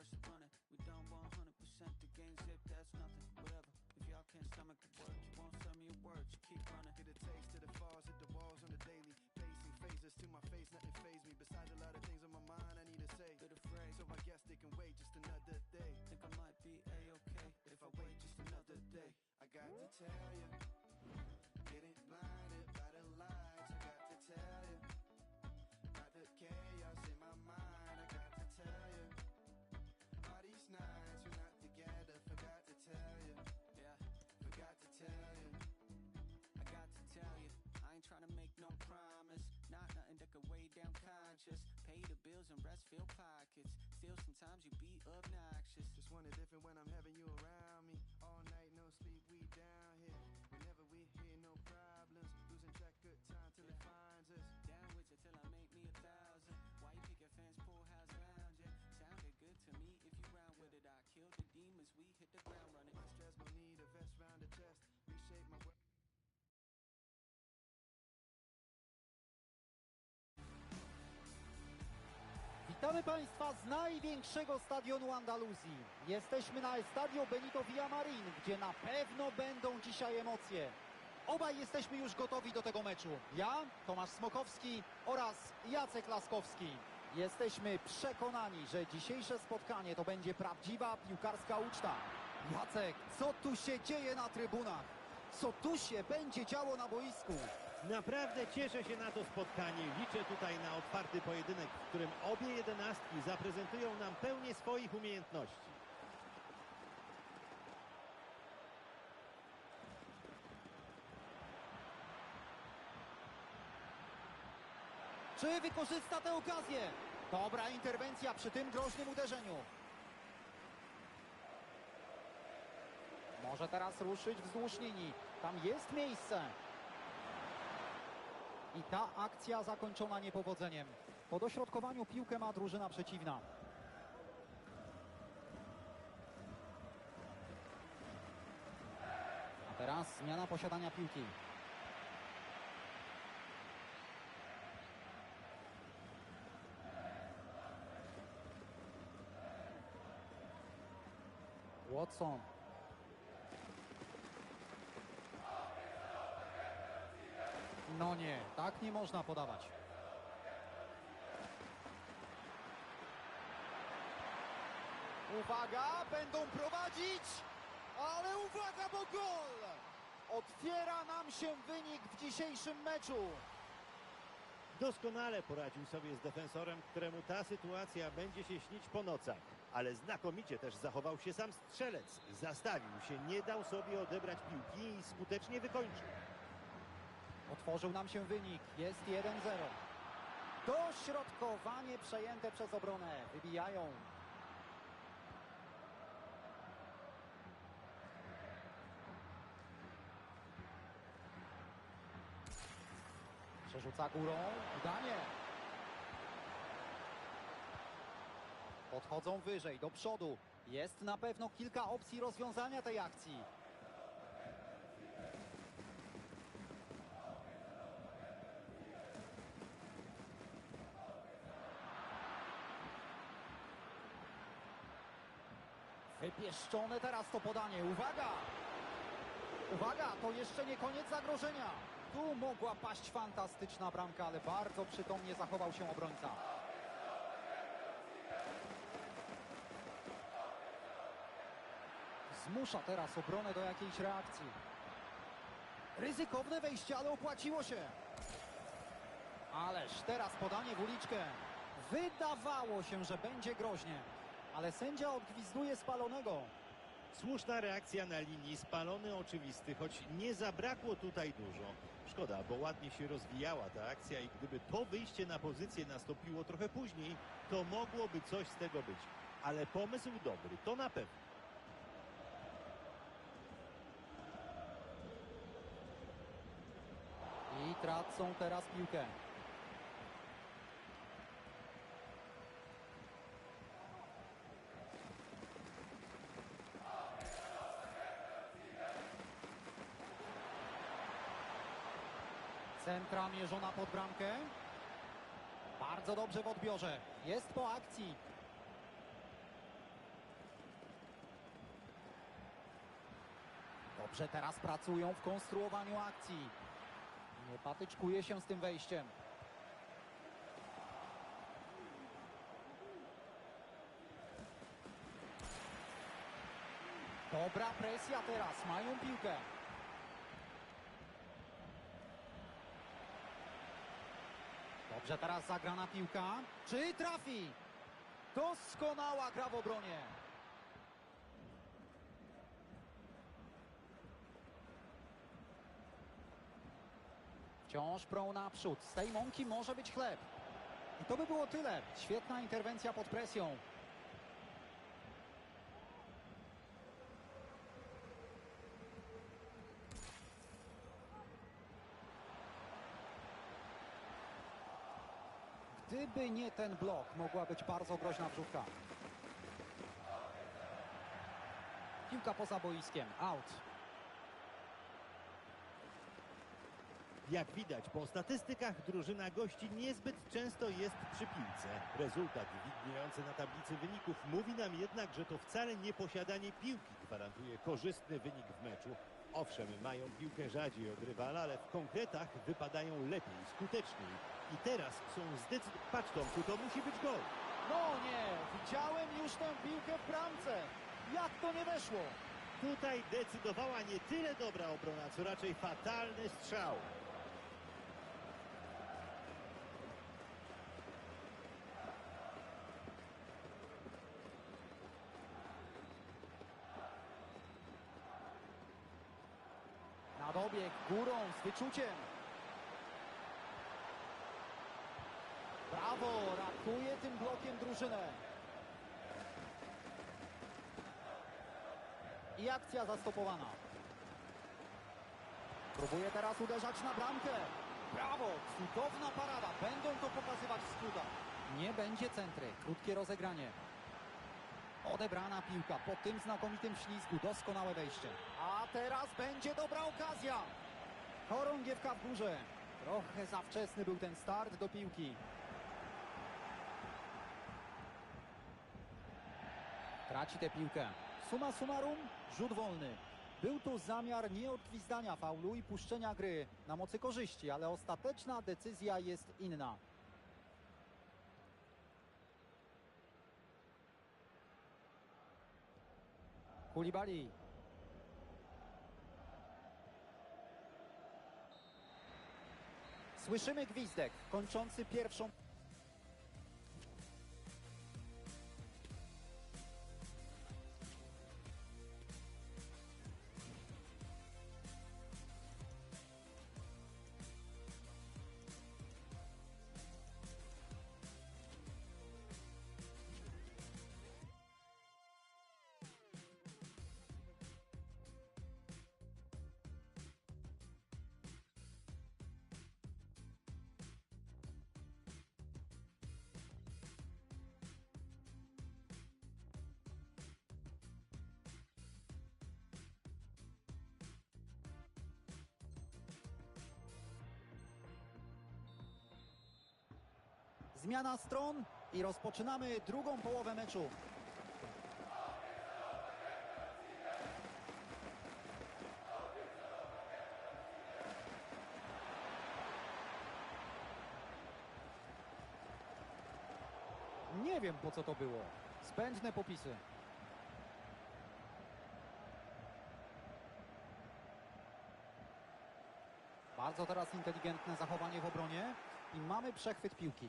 first to it. We don't want 100% the game zip, that's nothing. Whatever. If y'all can't stomach the work, you won't send me a word, you keep running. Get a taste of the falls, hit the walls on the daily. Pacing phases to my face, nothing phase me. Besides a lot of things on my mind, I need to say. Bit afraid, So I guess they can wait just another day. think I might be a-okay. If I wait just another day, I got to tell you. Witamy Państwa z największego stadionu Andaluzji. Jesteśmy na Estadio Benito Villamarin, gdzie na pewno będą dzisiaj emocje. Obaj jesteśmy już gotowi do tego meczu. Ja, Tomasz Smokowski oraz Jacek Laskowski. Jesteśmy przekonani, że dzisiejsze spotkanie to będzie prawdziwa piłkarska uczta. Jacek, co tu się dzieje na trybunach? Co tu się będzie działo na boisku? Naprawdę cieszę się na to spotkanie. Liczę tutaj na otwarty pojedynek, w którym obie jedenastki zaprezentują nam pełnię swoich umiejętności. Czy wykorzysta tę okazję? Dobra interwencja przy tym groźnym uderzeniu. Może teraz ruszyć wzdłuż linii. Tam jest miejsce. I ta akcja zakończona niepowodzeniem. Po dośrodkowaniu piłkę ma drużyna przeciwna. A teraz zmiana posiadania piłki. Watson. No nie, tak nie można podawać. Uwaga, będą prowadzić, ale uwaga, bo gol! Otwiera nam się wynik w dzisiejszym meczu. Doskonale poradził sobie z defensorem, któremu ta sytuacja będzie się śnić po nocach. Ale znakomicie też zachował się sam strzelec. Zastawił się, nie dał sobie odebrać piłki i skutecznie wykończył. Otworzył nam się wynik. Jest 1-0. Dośrodkowanie przejęte przez obronę. Wybijają. Przerzuca górą. Udanie. Podchodzą wyżej, do przodu. Jest na pewno kilka opcji rozwiązania tej akcji. Wypieszczone teraz to podanie. Uwaga! Uwaga, to jeszcze nie koniec zagrożenia. Tu mogła paść fantastyczna bramka, ale bardzo przytomnie zachował się obrońca. Zmusza teraz obronę do jakiejś reakcji. Ryzykowne wejście, ale opłaciło się. Ależ teraz podanie w uliczkę. Wydawało się, że będzie groźnie, ale sędzia odgwizduje spalonego. Słuszna reakcja na linii, spalony oczywisty, choć nie zabrakło tutaj dużo. Szkoda, bo ładnie się rozwijała ta akcja i gdyby to wyjście na pozycję nastąpiło trochę później, to mogłoby coś z tego być. Ale pomysł dobry, to na pewno. I tracą teraz piłkę. zamierzona pod bramkę. Bardzo dobrze w odbiorze. Jest po akcji. Dobrze teraz pracują w konstruowaniu akcji. Nie patyczkuje się z tym wejściem. Dobra presja teraz, mają piłkę. Dobrze, teraz zagrana piłka. Czy trafi? Doskonała gra w obronie. Wciąż prą naprzód. Z tej mąki może być chleb. I to by było tyle. Świetna interwencja pod presją. Gdyby nie ten blok, mogła być bardzo groźna wrzutka. Piłka poza boiskiem. Out. Jak widać po statystykach, drużyna gości niezbyt często jest przy piłce. Rezultat widniejący na tablicy wyników mówi nam jednak, że to wcale nie posiadanie piłki gwarantuje korzystny wynik w meczu. Owszem, mają piłkę rzadziej od rywala, ale w konkretach wypadają lepiej, skuteczniej. I teraz są zdecydowanie... Patrz Tomku, to musi być gol. No nie, widziałem już tę piłkę w bramce. Jak to nie weszło? Tutaj decydowała nie tyle dobra obrona, co raczej fatalny strzał. Na dobieg górą z wyczuciem. Brawo, ratuje tym blokiem drużynę. I akcja zastopowana. Próbuje teraz uderzać na bramkę. Brawo, cudowna parada. Będą to pokazywać skrótach. Nie będzie centry, krótkie rozegranie. Odebrana piłka po tym znakomitym ślizgu. Doskonałe wejście. A teraz będzie dobra okazja. Chorągiewka w górze. Trochę za wczesny był ten start do piłki. Traci tę piłkę. Suma summarum, rzut wolny. Był tu zamiar nieodgwizdania faulu i puszczenia gry na mocy korzyści, ale ostateczna decyzja jest inna. Kulibali. Słyszymy gwizdek kończący pierwszą Zmiana stron i rozpoczynamy drugą połowę meczu. Nie wiem po co to było. Spędne popisy. Bardzo teraz inteligentne zachowanie w obronie i mamy przechwyt piłki.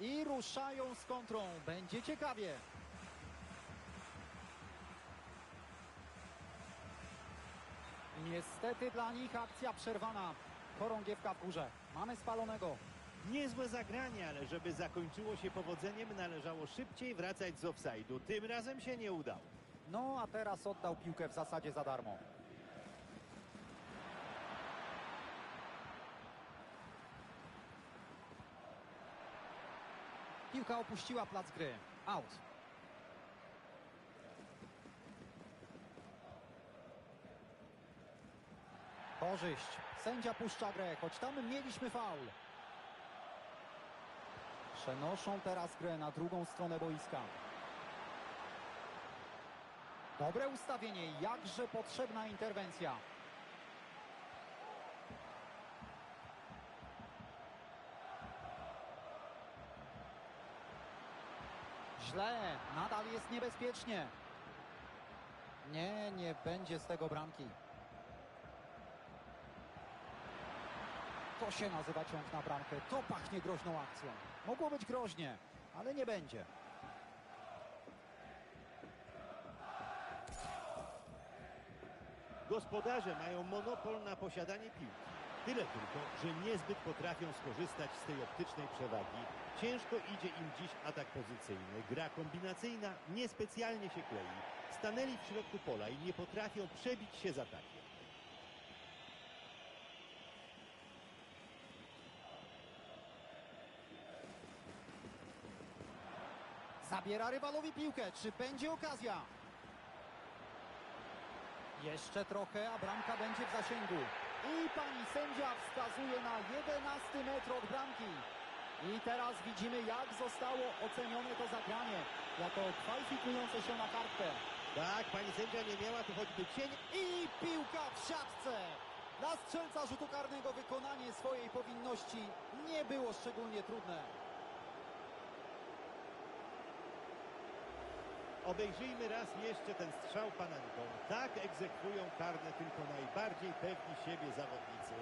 I ruszają z kontrą. Będzie ciekawie. Niestety dla nich akcja przerwana. Chorągiewka w górze. Mamy spalonego. Niezłe zagranie, ale żeby zakończyło się powodzeniem, należało szybciej wracać z offside'u. Tym razem się nie udało. No a teraz oddał piłkę w zasadzie za darmo. Piłka opuściła plac gry. Out. Korzyść. Sędzia puszcza grę, choć tam mieliśmy faul. Przenoszą teraz grę na drugą stronę boiska. Dobre ustawienie, jakże potrzebna interwencja. Źle, nadal jest niebezpiecznie. Nie, nie będzie z tego bramki. To się nazywa ciąg na bramkę. To pachnie groźną akcją. Mogło być groźnie, ale nie będzie. Gospodarze mają monopol na posiadanie piłki. Tyle tylko, że niezbyt potrafią skorzystać z tej optycznej przewagi. Ciężko idzie im dziś atak pozycyjny. Gra kombinacyjna niespecjalnie się klei. Stanęli w środku pola i nie potrafią przebić się z atakiem. Zabiera rywalowi piłkę. Czy będzie okazja? Jeszcze trochę, a bramka będzie w zasięgu. I pani sędzia wskazuje na 11 metr od bramki. I teraz widzimy, jak zostało ocenione to zagranie. Jako kwalifikujące się na kartkę. Tak, pani sędzia nie miała tu choćby cień. I piłka w siatce. Dla strzelca rzutu karnego wykonanie swojej powinności nie było szczególnie trudne. Obejrzyjmy raz jeszcze ten strzał panańką. Tak egzekwują karne tylko najbardziej pewni siebie zawodnicy.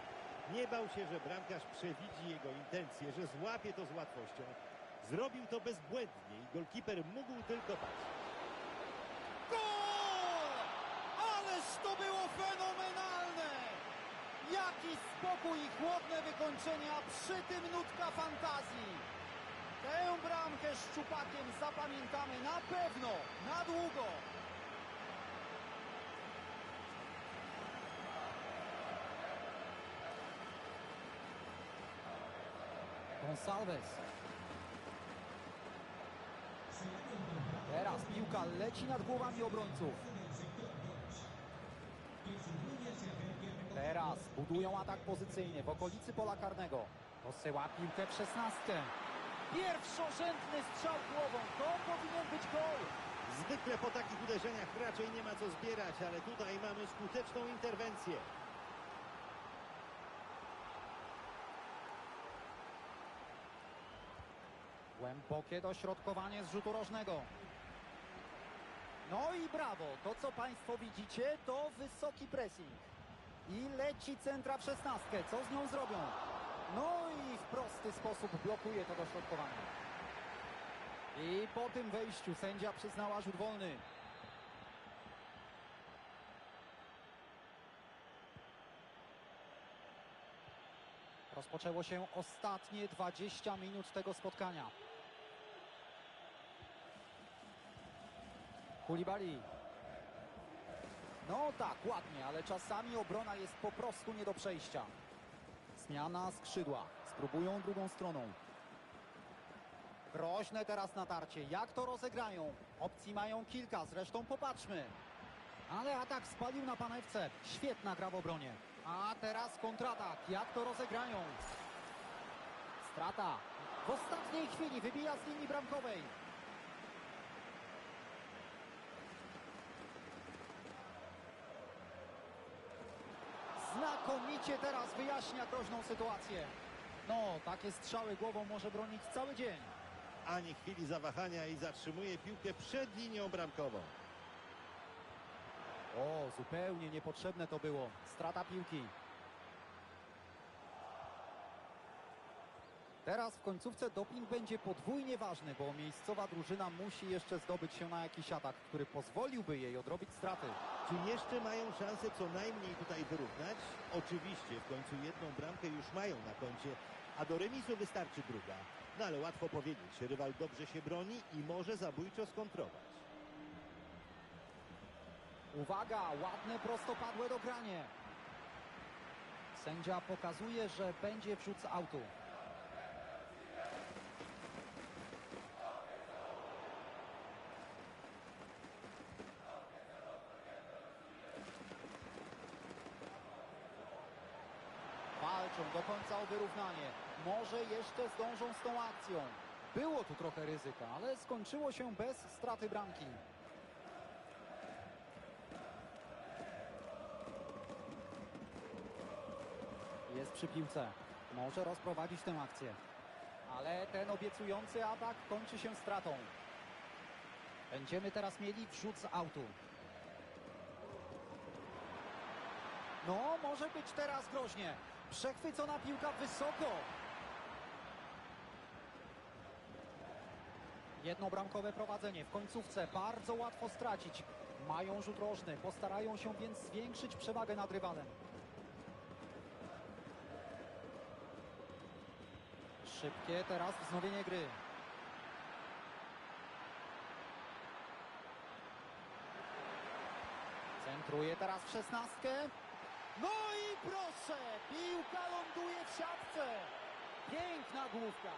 Nie bał się, że bramkarz przewidzi jego intencje, że złapie to z łatwością. Zrobił to bezbłędnie i golkiper mógł tylko patrzeć. Gol! Ależ to było fenomenalne! Jaki spokój i chłodne wykończenie, a przy tym nutka fantazji. Szczupakiem zapamiętamy na pewno, na długo. Gonçalves. Teraz piłka leci nad głowami obrońców. Teraz budują atak pozycyjny w okolicy pola karnego. Posyła piłkę w szesnastkę. Pierwszorzędny strzał głową. To powinien być gol. Zwykle po takich uderzeniach raczej nie ma co zbierać, ale tutaj mamy skuteczną interwencję. Głębokie dośrodkowanie z rzutu rożnego. No i brawo. To, co Państwo widzicie, to wysoki pressing. I leci centra w szesnastkę. Co z nią zrobią? No i w prosty sposób blokuje to dośrodkowanie. I po tym wejściu sędzia przyznała rzut wolny. Rozpoczęło się ostatnie 20 minut tego spotkania. Kulibali. No tak, ładnie, ale czasami obrona jest po prostu nie do przejścia. Zmiana skrzydła. Spróbują drugą stroną. Groźne teraz natarcie. Jak to rozegrają? Opcji mają kilka, zresztą popatrzmy. Ale atak spalił na panewce. Świetna gra w obronie. A teraz kontratak. Jak to rozegrają? Strata. W ostatniej chwili wybija z linii bramkowej. Znakomicie teraz wyjaśnia groźną sytuację. No, takie strzały głową może bronić cały dzień. Ani chwili zawahania i zatrzymuje piłkę przed linią bramkową. O, zupełnie niepotrzebne to było. Strata piłki. Teraz w końcówce doping będzie podwójnie ważny, bo miejscowa drużyna musi jeszcze zdobyć się na jakiś atak, który pozwoliłby jej odrobić straty. Czy jeszcze mają szansę co najmniej tutaj wyrównać? Oczywiście, w końcu jedną bramkę już mają na koncie, a do remisu wystarczy druga. No ale łatwo powiedzieć, rywal dobrze się broni i może zabójczo skontrować. Uwaga, ładne prostopadłe dogranie. Sędzia pokazuje, że będzie wrzut z autu. Walczą do końca o wyrównanie. Może jeszcze zdążą z tą akcją. Było tu trochę ryzyka, ale skończyło się bez straty bramki. Jest przy piłce. Może rozprowadzić tę akcję. Ale ten obiecujący atak kończy się stratą. Będziemy teraz mieli wrzut z autu. No, może być teraz groźnie. Przechwycona piłka wysoko. Jednobramkowe prowadzenie w końcówce bardzo łatwo stracić. Mają rzut rożny, postarają się więc zwiększyć przewagę nad rywalem. Szybkie teraz wznowienie gry. Centruje teraz w szesnastkę. No i proszę, piłka ląduje w siatce. Piękna główka.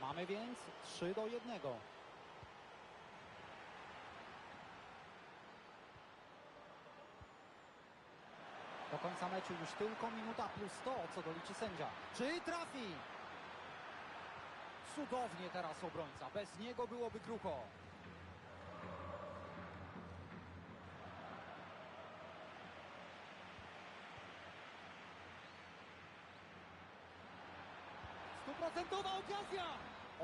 Mamy więc 3 do 1. Do końca meczu już tylko minuta plus to, co doliczy sędzia. Czy trafi? Cudownie teraz obrońca. Bez niego byłoby krucho. Stuprocentowa okazja!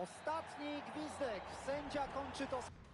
Ostatni gwizdek. Sędzia kończy to.